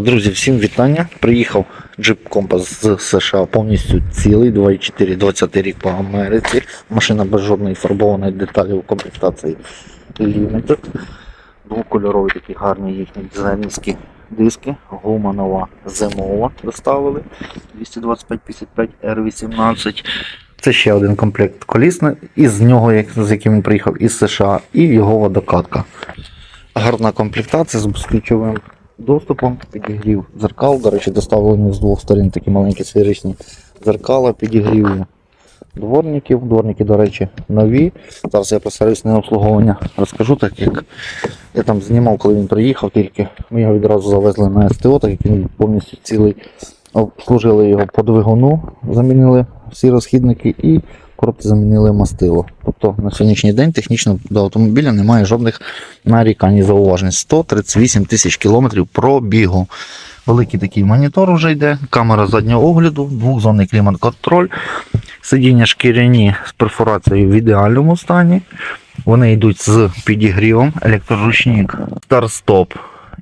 Друзі, всім вітання. Приїхав джип Компас з США повністю цілий, 2.4, 20 рік по Америці. Машина без жодної фарбованої деталі у комплектації Limited. Двокольорові такі гарні їхні дизайнерські диски. Гума нова зимова доставили 225-55 R18. Це ще один комплект коліс, із нього, з яким він приїхав із США, і його водокатка. Гарна комплектація з ключовим доступом, підігрів дзеркал. До речі, доставлені з двох сторін такі маленькі сферичні дзеркала, підігрів дворників. Дворники, до речі, нові. Зараз я про сервісне обслуговування розкажу, так як я там знімав, коли він приїхав, тільки ми його відразу завезли на СТО, так як він повністю цілий. Обслужили його по двигуну, замінили всі розхідники і коробці замінили мастило. Тобто на сьогоднішній день технічно до автомобіля немає жодних нарікань і зауважень. 138 тисяч кілометрів пробігу. Великий такий монітор вже йде, камера заднього огляду, двохзонний клімат-контроль, сидіння шкіряні з перфорацією в ідеальному стані. Вони йдуть з підігрівом, електроручник, старт-стоп.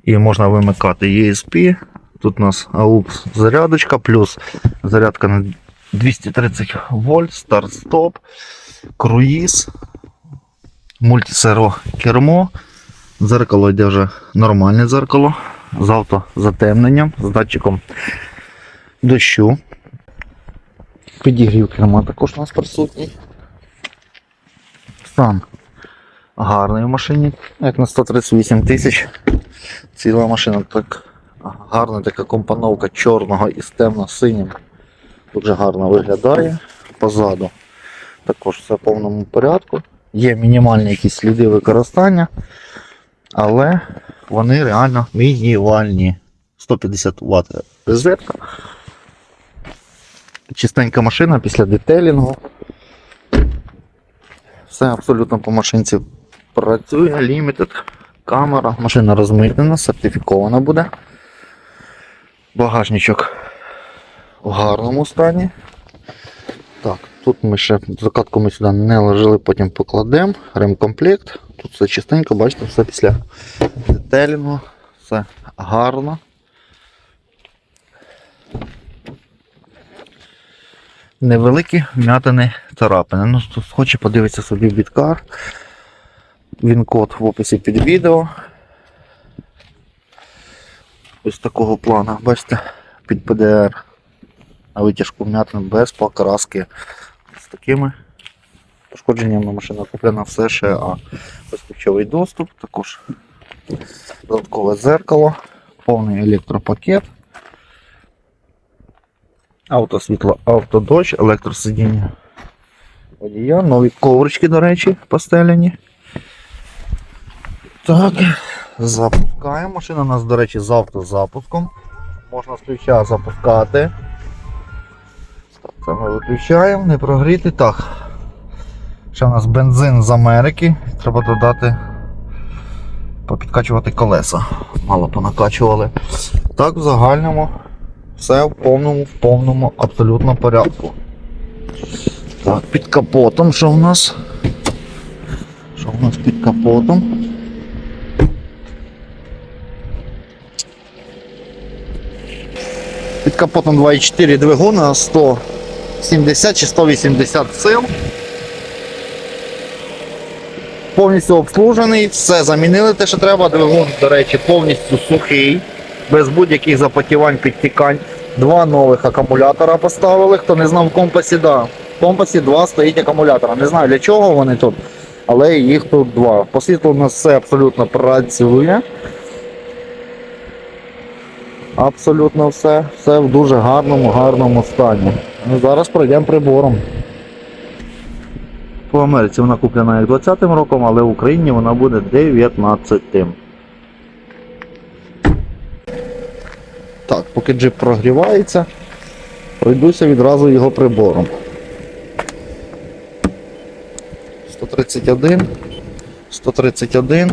І можна вимикати ESP. Тут у нас AUX зарядочка, плюс зарядка на 230 вольт, старт-стоп, круїз, мультисеро кермо. Дзеркало йде нормальне дзеркало з автозатемненням, з датчиком дощу. Підігрів керма також у нас присутній. Стан гарний в машині, як на 138 тисяч. Ціла машина так гарна така компоновка чорного із темно-синім. Дуже гарно виглядає. Позаду також все в повному порядку. Є мінімальні якісь сліди використання, але вони реально мінімальні. 150 Вт розетка. Чистенька машина після детелінгу. Все абсолютно по машинці працює, limited, камера, машина розмитнена, сертифікована буде. Багажничок в гарному стані. Так, тут ми ще закатку ми сюди не ложили, потім покладемо. Ремкомплект. Тут все чистенько, бачите, все після детелінгу, все гарно. Невеликі вмятини царапини. Ну, хоче подивитися собі біткар. Він код в описі під відео. Ось такого плану, бачите, під ПДР на витяжку вмятин без покраски. З такими пошкодженнями машина куплена в США. Ось ключовий доступ, також додаткове зеркало, повний електропакет. Автосвітло, автодощ, електросидіння водія, нові коврички, до речі, постеляні. Так, запускаємо. Машина у нас, до речі, з автозапуском. Можна з ключа запускати. Це ми виключаємо, не прогріти. Так. Ще у нас бензин з Америки. Треба додати, попідкачувати колеса. Мало понакачували. Так, в загальному все в повному, в повному абсолютно порядку. Так, під капотом що в нас? Що в нас під капотом? Під капотом 2,4 двигуна 100 70 чи 180 сил. Повністю обслужений, все замінили те, що треба. Двигун, до речі, повністю сухий, без будь-яких запотівань, підтікань. Два нових акумулятора поставили. Хто не знав в компасі, да. В компасі два стоїть акумулятора. Не знаю для чого вони тут, але їх тут два. Посвітло у нас все абсолютно працює. Абсолютно все, все в дуже гарному, гарному стані. Ну, зараз пройдемо прибором. По Америці вона куплена як 20-м роком, але в Україні вона буде 19-тим. Так, поки джип прогрівається, пройдуся відразу його прибором. 131, 131,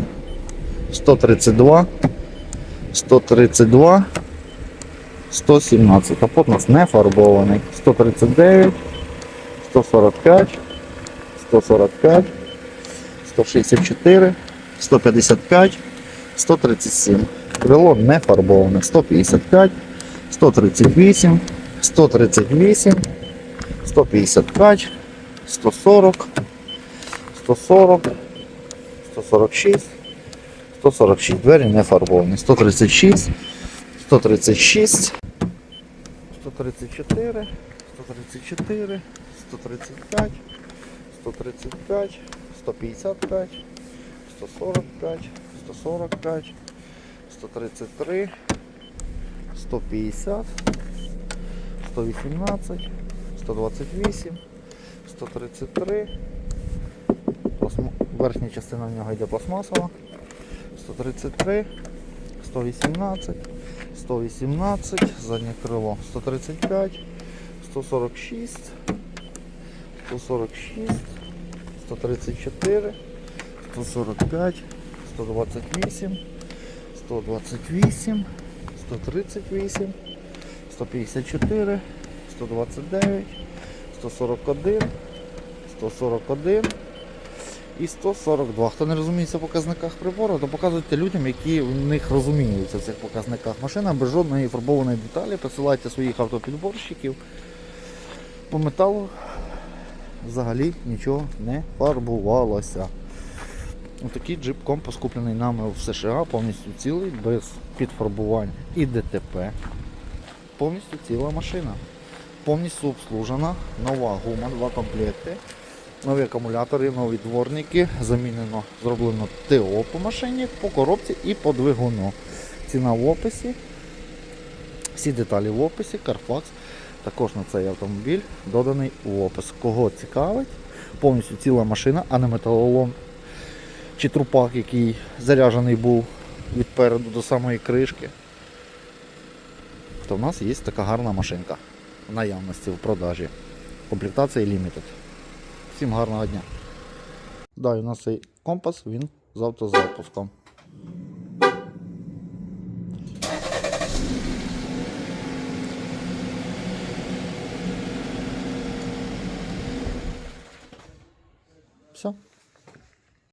132, 132. 117. Капот у нас не фарбований. 139, 145, 145, 164, 155, 137. Крило не фарбоване. 155, 138, 138, 155, 140, 140, 146, 146. Двері не фарбовані. 136, 136, 134, 134, 135, 135, 155, 145, 145, 133, 150, 118, 128, 133. Верхня частина в нього йде пластмасова. 133, 118, 118, заднє крило 135, 146, 146, 134, 145, 128, 128, 138, 154, 129, 141, 141 і 142. Хто не розуміється в показниках прибору, то показуйте людям, які в них розуміються в цих показниках. Машина без жодної фарбованої деталі. Посилайте своїх автопідборщиків. По металу взагалі нічого не фарбувалося. Отакий джип компас куплений нами в США, повністю цілий, без підфарбувань і ДТП. Повністю ціла машина. Повністю обслужена, нова гума, два комплекти. Нові акумулятори, нові дворники, замінено, зроблено ТО по машині, по коробці і по двигуну. Ціна в описі. Всі деталі в описі, Carfax. Також на цей автомобіль доданий в опис. Кого цікавить, повністю ціла машина, а не металолом чи трупак, який заряджений був від переду до самої кришки. То в нас є така гарна машинка в наявності в продажі. Комплектація Limited. Всім гарного дня. Да, і у нас цей компас, він з автозапуском. Все.